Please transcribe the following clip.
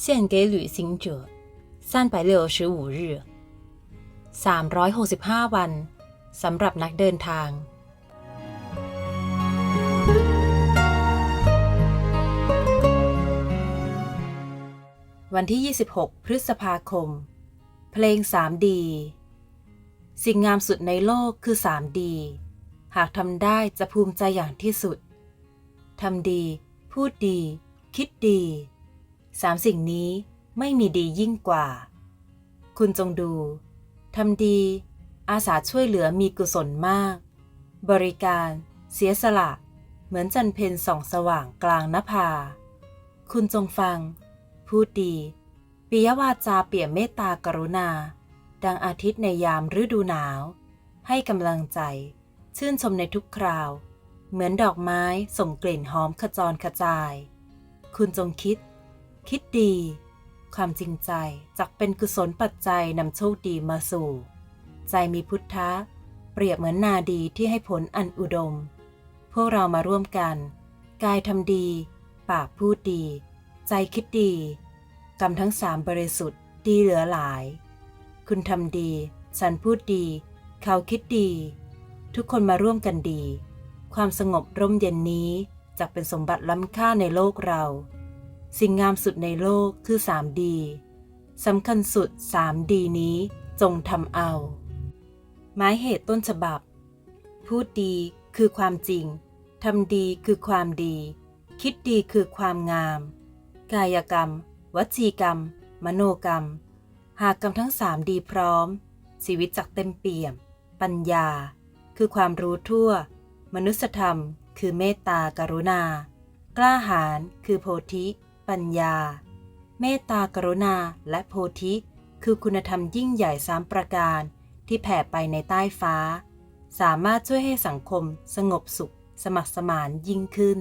献给旅行者三百六十五日365 วันสำหรับนักเดินทาง วันที่ 26 พฤษภาคม เพลง 3D สิ่งงามสุดในโลกคือ 3D หากทำได้จะภูมิใจอย่างที่สุด ทำดี พูดดี คิดดี สามสิ่งนี้ไม่มีดียิ่งกว่า คุณจงดูทำดี อาสาช่วยเหลือมีกุศลมาก บริการ เสียสละ เหมือนจันเพนส่องสว่างกลางนภา คุณจงฟัง พูดดีปิยวาจาเปี่ยมเมตตากรุณา ดังอาทิตย์ในยามฤดูหนาว ให้กำลังใจ ชื่นชมในทุกคราว เหมือนดอกไม้ส่งกลิ่นหอมขจรกระจาย คุณจงคิด คิดดี ความจริงใจจักเป็นกุศลปัจจัยนำโชคดีมาสู่ ใจมีพุทธะ เปรียบเหมือนนาดีที่ให้ผลอันอุดม พวกเรามาร่วมกัน กายทำดี ปากพูดดี ใจคิดดี กรรมทั้งสามบริสุทธิ์ดีเหลือหลาย คุณทำดี ฉันพูดดี เขาคิดดี ทุกคนมาร่วมกันดี ความสงบร่มเย็นนี้จะเป็นสมบัติล้ำค่าในโลกเรา สิ่งงามสุดในโลกคือ 3D สำคัญสุด 3D นี้จงทำเอา หมายเหตุต้นฉบับ พูดดีคือความจริง ทำดีคือความดี คิดดีคือความงาม กายกรรม วจีกรรม มโนกรรม หากกรรมทั้งสามดีพร้อม ชีวิตจักเต็มเปี่ยม ปัญญา คือความรู้ทั่ว มนุสธรรม คือเมตตากรุณา กล้าหาญคือโพธิ ปัญญา เมตตากรุณาและโพธิ คือคุณธรรมยิ่งใหญ่สามประการ ที่แผ่ไปในใต้ฟ้า สามารถช่วยให้สังคมสงบสุข สมัครสมานยิ่งขึ้น